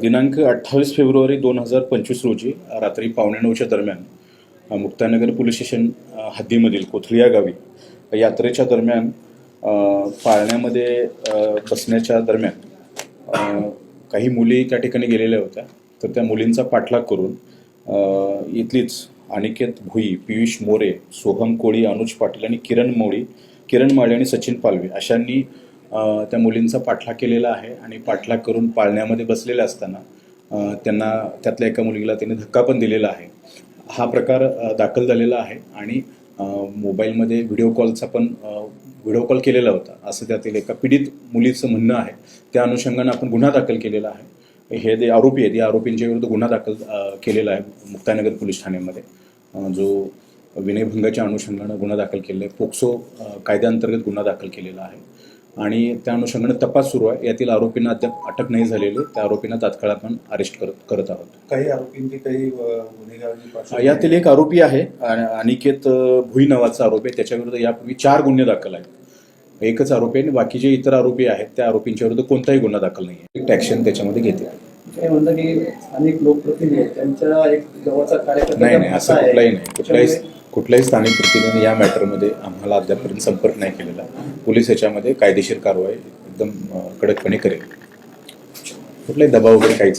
दिनांक अठ्ठावीस फेब्रुवारी दोन हजार पंचवीस रोजी रात्री पावणे नऊच्या दरम्यान मुक्तानगर पोलीस स्टेशन हद्दीमधील कोथळी या गावी यात्रेच्या दरम्यान पाळण्यामध्ये बसण्याच्या दरम्यान काही मुली त्या ठिकाणी गेलेल्या होत्या. तर त्या मुलींचा पाठलाग करून इथलीच अनिकेत भुई पियुष मोरे सोहम कोळी अनुज पाटील आणि किरण मोळी किरण माळे आणि सचिन पालवे अशांनी त्या मुलींचा पाठलाग केलेला आहे आणि पाठलाग करून पाळण्यामध्ये बसलेले असताना त्यांना त्यातल्या एका मुलीला त्याने धक्का पण दिलेला आहे. हा प्रकार दाखल झालेला आहे आणि मोबाईलमध्ये व्हिडिओ कॉलचा पण व्हिडिओ कॉल केलेला होता. असं त्यातील एका पीडित मुलीचं म्हणणं आहे. त्या अनुषंगानं आपण गुन्हा दाखल केलेला आहे. हे जे आरोपी आहेत या आरोपींच्या विरुद्ध गुन्हा दाखल केलेला आहे मुक्तानगर पोलीस ठाण्यामध्ये. जो विनयभंगाच्या अनुषंगानं गुन्हा दाखल केलेला आहे पोक्सो कायद्याअंतर्गत गुन्हा दाखल केलेला आहे. आणि त्या अनुषंगानं तपास सुरू आहे. यातील आरोपींना अद्याप अटक नाही झालेली. त्या आरोपींना तात्काळ आपण अरेस्ट करत करत आहोत. काही आरोपींची काही गुन्हेगारी यातील एक आरोपी आहे अनिकेत भुई नावाचा आरोपी आहे. त्याच्याविरुद्ध यापूर्वी चार गुन्हे दाखल आहेत. एकच आरोपी आणि बाकीचे इतर आरोपी आहेत त्या आरोपींच्या विरुद्ध कोणताही गुन्हा दाखल नाही आहे. ॲक्शन त्याच्यामध्ये घेते काय म्हणतात की अनेक लोकप्रतिनिधी आहेत. त्यांच्या एक जवळचा कार्यकर्ता नाही नाही असं. कुठलाही नाही. कुठल्याही त्यामुळे कुठल्याही स्थानिक प्रतिनिधीने या मॅटरमध्ये आम्हाला अद्यापर्यंत संपर्क नाही केलेला. पोलीस याच्यामध्ये कायदेशीर कारवाई एकदम कडकपणे करेल. कुठलाही दबाव वगैरे काहीच नाही.